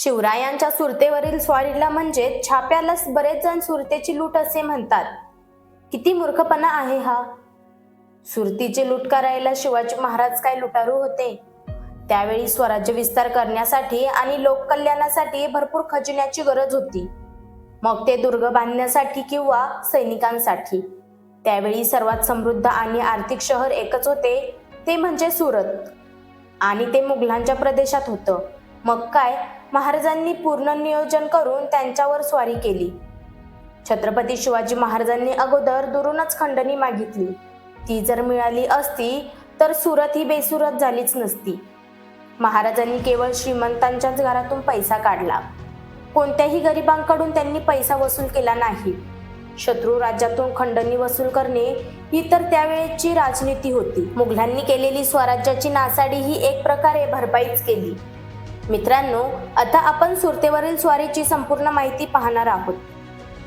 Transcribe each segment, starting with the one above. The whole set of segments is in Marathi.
शिवरायांच्या सुरतेवरील स्वारीला म्हणजे छाप्यालाच बरेच जण सुरतेची लूट असे म्हणतात. किती मूर्खपणा आहे हा. सुरतीची लूट करायला शिवाजी महाराज काय लुटारू होते? त्यावेळी स्वराज्य विस्तार करण्यासाठी आणि लोककल्याणासाठी भरपूर खजिन्याची गरज होती. मग ते दुर्ग बांधण्यासाठी किंवा सैनिकांसाठी. त्यावेळी सर्वात समृद्ध आणि आर्थिक शहर एकच होते ते म्हणजे सुरत. आणि ते मुघलांच्या प्रदेशात होतं. मग काय? महाराजांनी पूर्ण नियोजन करून त्यांच्यावर स्वारी केली. छत्रपती शिवाजी महाराजांनी अगोदर दुरूनच खंडणी मागितली. ती जर मिळाली असती तर सुरत ही बेसुरत झालीच नसती. महाराजांनी केवळ श्रीमंतांच्याच घरातून पैसा काढला. कोणत्याही गरिबांकडून त्यांनी पैसा वसूल केला नाही. शत्रू राज्यातून खंडणी वसूल करणे ही तर त्यावेळेची राजनीती होती. मुघलांनी केलेली स्वराज्याची नासाडी ही एक प्रकारे भरपाईच केली. मित्रांनो आता आपण सुरतेवरील स्वारीची संपूर्ण माहिती पाहणार आहोत.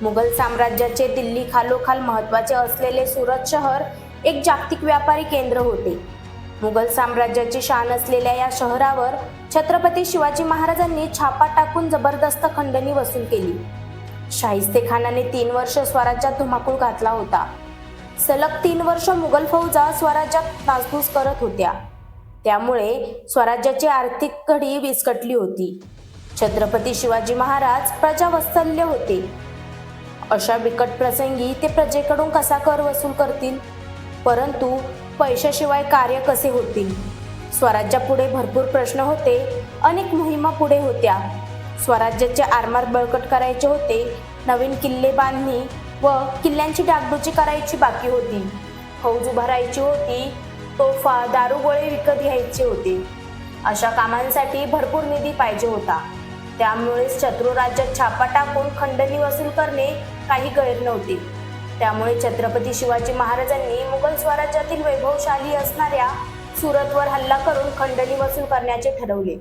मुघल साम्राज्याचे दिल्ली खालोखाल महत्त्वाचे असलेले सुरत शहर एक जागतिक व्यापारी केंद्र होते. मुघल साम्राज्याची शान असलेल्या या शहरावर छत्रपती शिवाजी महाराजांनी छापा टाकून जबरदस्त खंडणी वसूल केली. शाहिस्तेखानाने तीन वर्ष स्वराज्यात धुमाकूळ घातला होता. सलग तीन वर्ष मुघल फौजा स्वराज्यात नासधूस करत होत्या. त्यामुळे स्वराज्याची आर्थिक घडी विस्कटली होती. छत्रपती शिवाजी महाराज प्रजावत्सल्य होते. अशा बिकट प्रसंगी ते प्रजेकडून कसा कर वसूल करतील? परंतु पैशाशिवाय कार्य कसे होतील? स्वराज्यापुढे भरपूर प्रश्न होते अनेक मोहिमा पुढे होत्या. स्वराज्याचे आरमार बळकट करायचे होते नवीन किल्ले बांधणी व किल्ल्यांची डागडुजी करायची बाकी होती. फौज उभारायची होती तोफा दारुगोळे विकत घ्यायचे होते. अशा कामांसाठी भरपूर निधी पाहिजे होता. त्यामुळेच शत्रू राज्यात छापा टाकून खंडणी वसूल करणे काही गैर नव्हते. त्यामुळे छत्रपती शिवाजी महाराजांनी मुघल स्वराज्यातील वैभवशाली असणाऱ्या सुरतवर हल्ला करून खंडणी वसूल करण्याचे ठरवले.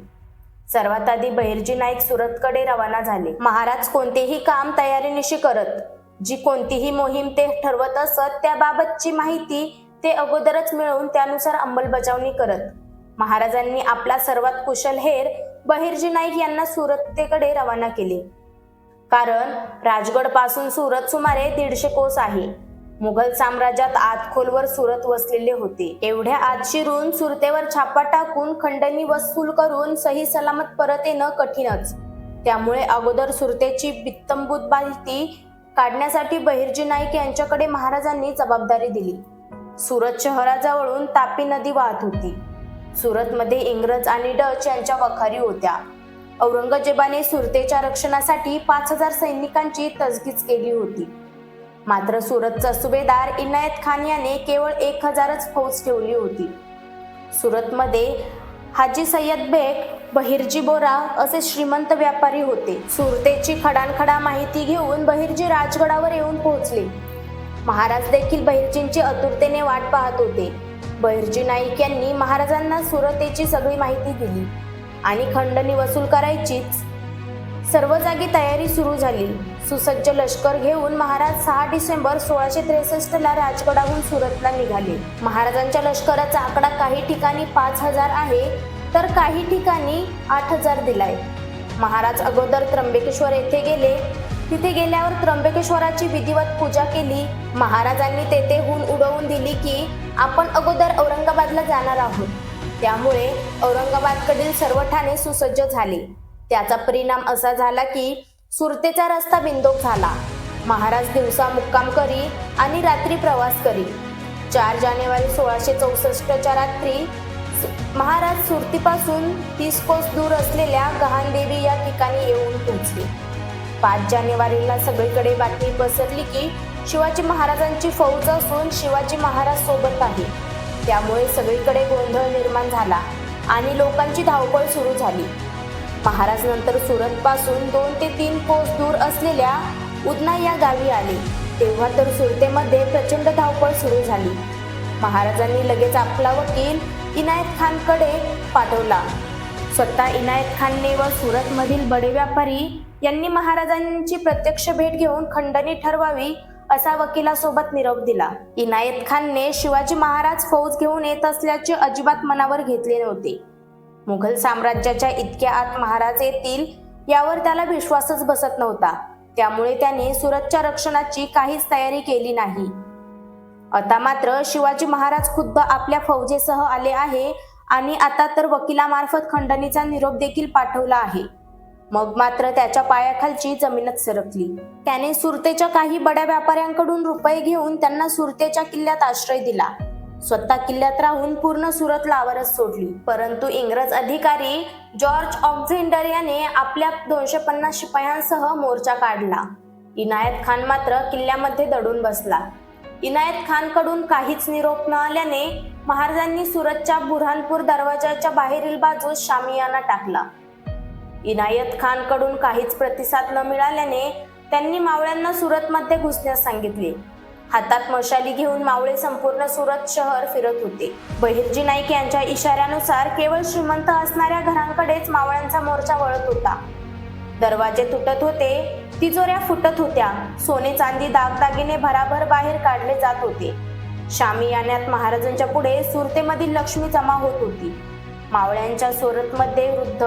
सर्वात आधी बहिर्जी नाईक सुरतकडे रवाना झाले. महाराज कोणतेही काम तयारीनिशी करत जी कोणतीही मोहीम ते ठरवत असत त्याबाबतची माहिती ते अगोदरच मिळवून त्यानुसार अंमलबजावणी करत. महाराजांनी आपला सर्वात कुशल हेर बहिर्जी नाईक यांना सुरतेकडे रवाना केले. कारण राजगडपासून सुरत सुमारे दीडशे कोस आहे. मुघल साम्राज्यात आत खोलवर सुरत वसलेले होते. एवढ्या आत शिरून सुरतेवर छापा टाकून खंडणी वसूल करून सही सलामत परत येणं कठीणच. त्यामुळे अगोदर सुरतेची बित्तंभूत बालती काढण्यासाठी बहिर्जी नाईक यांच्याकडे महाराजांनी जबाबदारी दिली. सुरत शहराजवळून तापी नदी वाहत होती. सुरतमध्ये इंग्रज आणि डच यांच्या वखारी होत्या. औरंगजेबाने सुरतेच्या रक्षणासाठी पाच हजार सैनिकांची तजगीज केली होती. मात्र सुरतचा सुभेदार इनायत खान याने केवळ एक हजारच फौज ठेवली होती. सुरतमध्ये हाजी सय्यद बेग बहिर्जी बोरा असे श्रीमंत व्यापारी होते. सुरतेची खडानखडा माहिती घेऊन बहिर्जी राजगडावर येऊन पोहोचले. महाराज देखील बहिर्जींची आतुरतेने वाट पाहत होते. बहिर्जी नाईक यांनी महाराजांना सुरतेची सगळी माहिती दिली आणि खंडणी वसूल करायचीच. सर्व जागी तयारी सुरू झाली. सुसज्ज लष्कर घेऊन महाराज सहा डिसेंबर सोळाशे त्रेसष्ट ला राजगडाहून सुरतला निघाले. महाराजांच्या लष्कराचा आकडा काही ठिकाणी पाच हजार आहे तर काही ठिकाणी आठ हजार दिलाय. महाराज अगोदर त्र्यंबकेश्वर येथे गेले. तिथे गेल्यावर त्र्यंबकेश्वराची विधिवत पूजा केली. महाराजांनी तेथे हून उडवून दिली की आपण अगोदर औरंगाबादला जाणार आहोत. त्यामुळे औरंगाबादकडील सर्व ठाणे सुसज्ज झाले. त्याचा परिणाम असा झाला की सुरतेचा रस्ता बिंदोक झाला. महाराज दिवसा मुक्काम करी आणि रात्री प्रवास करी. चार जानेवारी सोळाशे चौसष्टच्या रात्री महाराज सुरतीपासून तीस कोस दूर असलेल्या गहानदेवी या ठिकाणी येऊन पोहोचले. पाच जानेवारीला सगळीकडे बातमी पसरली की शिवाजी महाराजांची फौज असून शिवाजी महाराज सोबत आहे. त्यामुळे सगळीकडे गोंधळ निर्माण झाला आणि लोकांची धावपळ सुरू झाली. महाराज नंतर सुरत पासून दोन ते तीन कोस दूर असलेल्या उदना या गावी आले. तेव्हा तर सुरतेमध्ये प्रचंड धावपळ सुरू झाली. महाराजांनी लगेच आपला वकील इनायत खानकडे पाठवला. स्वतः इनायत खानने व सुरतमधील बडे व्यापारी यांनी महाराजांची प्रत्यक्ष भेट घेऊन खंडणी ठरवावी असा वकिलासोबत निरोप दिला. इनायत खानने शिवाजी महाराज फौज घेऊन येत असल्याचे अजिबात मनावर घेतले नव्हते. मुघल साम्राज्याच्या इतक्या आत महाराज येतील यावर त्याला विश्वासच बसत नव्हता. त्यामुळे त्याने सुरतच्या रक्षणाची काहीच तयारी केली नाही. आता मात्र शिवाजी महाराज खुद्द आपल्या फौजेसह आले आहे आणि आता तर वकिलामार्फत खंडणीचा निरोप देखील पाठवला आहे. मग मात्र त्याच्या पायाखालची जमीनच सरकली. त्याने सुरतेच्या काही बड्या व्यापाऱ्यांकडून रुपये घेऊन त्यांना सुरतेच्या किल्ल्यात आश्रय दिला. स्वतः किल्ल्यात राहून पूर्ण सुरत लावरच सोडली. परंतु इंग्रज अधिकारी जॉर्ज ऑक्झेंडर याने आपल्या दोनशे पन्नास शिपायांसह मोर्चा काढला. इनायत खान मात्र किल्ल्यामध्ये दडून बसला. इनायत खानकडून काहीच निरोप न आल्याने महाराजांनी सुरतच्या बुरहानपूर दरवाजाच्या बाहेरील बाजूस शामियाना टाकला. इनायत खानकडून काहीच प्रतिसाद न मिळाल्याने त्यांनी मावळ्यांना सुरतमध्ये घुसण्यास सांगितले. हातात मशाली घेऊन मावळे संपूर्ण सुरत शहर फिरत होते. बहिर्जी नाईक यांच्या इशाऱ्यानुसार केवळ श्रीमंत असणाऱ्या घरांकडेच मावळ्यांचा मोर्चा वळत होता. दरवाजे तुटत होते तिजोऱ्या फुटत होत्या सोने चांदी दागदागिने भराभर बाहेर काढले जात होते. शामियान्यात महाराजांच्या पुढे सुरतेमधील लक्ष्मी जमा होत होती. मावळ्यांच्या सोरतमध्ये वृद्ध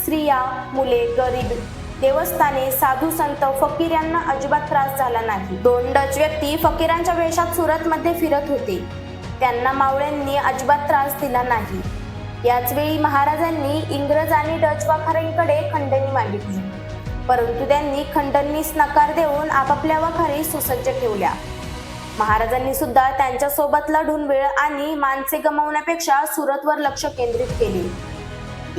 स्त्रिया मुले गरीब देवस्थाने साधू संत फकीर यांना अजिबात त्रास झाला नाही. दोन डच व्यक्ती फकीरांच्या वेशात सुरतमध्ये फिरत होते. त्यांना मावळ्यांनी अजिबात त्रास दिला नाही. याच वेळी महाराजांनी इंग्रज आणि डच वाखारींकडे खंडणी मागितली. परंतु त्यांनी खंडणीस नकार देऊन आपापल्या वाखारी सुसज्ज ठेवल्या. महाराजांनी सुद्धा त्यांच्यासोबत लढून वेळ आणि माणसे गमावण्यापेक्षा सुरतवर लक्ष केंद्रित केले.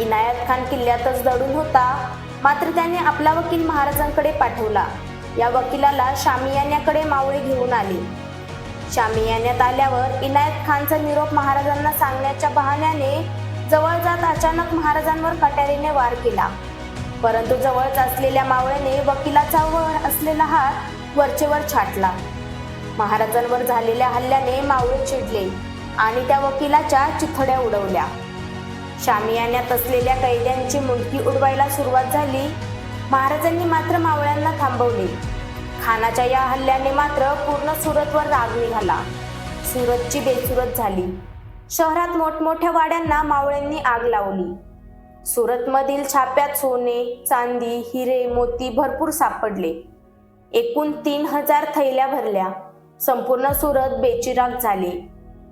इनायत खान किल्ल्यातच दडून होता मात्र त्याने आपला वकील महाराजांकडे पाठवला. या वकिलाला शामियान्याकडे मावळे घेऊन आले. शामियान्यात आल्यावर इनायत खानचा निरोप महाराजांना सांगण्याच्या बहाण्याने जवळ जात अचानक महाराजांवर कट्यारीने वार केला. परंतु जवळच असलेल्या मावळ्याने वकिलाचा वर असलेला हात वरचेवर छाटला. महाराजांवर झालेल्या हल्ल्याने मावळे चिडले आणि त्या वकिलाच्या चिथड्या उडवल्या. शामियान्यात असलेल्या कैद्यांची मुंडकी उडवायला सुरुवात झाली. महाराजांनी मात्र मावळ्यांना थांबवले. खानाच्या या हल्ल्याने मात्र पूर्ण सुरतवर राग निघाला. सुरतची बेसुरत झाली. शहरात मोठमोठ्या वाड्यांना मावळ्यांनी आग लावली. सुरतमधील छाप्यात सोने चांदी हिरे मोती भरपूर सापडले. एकूण तीन हजार थैल्या भरल्या. संपूर्ण सुरत बेचिराग झाले.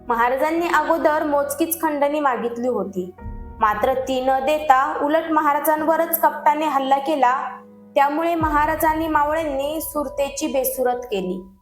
महाराजांनी अगोदर मोजकीच खंडणी मागितली होती. मात्र ती न देता उलट महाराजांवरच कपटाने हल्ला केला. त्यामुळे महाराजांनी मावळ्यांनी सुरतेची बेसुरत केली.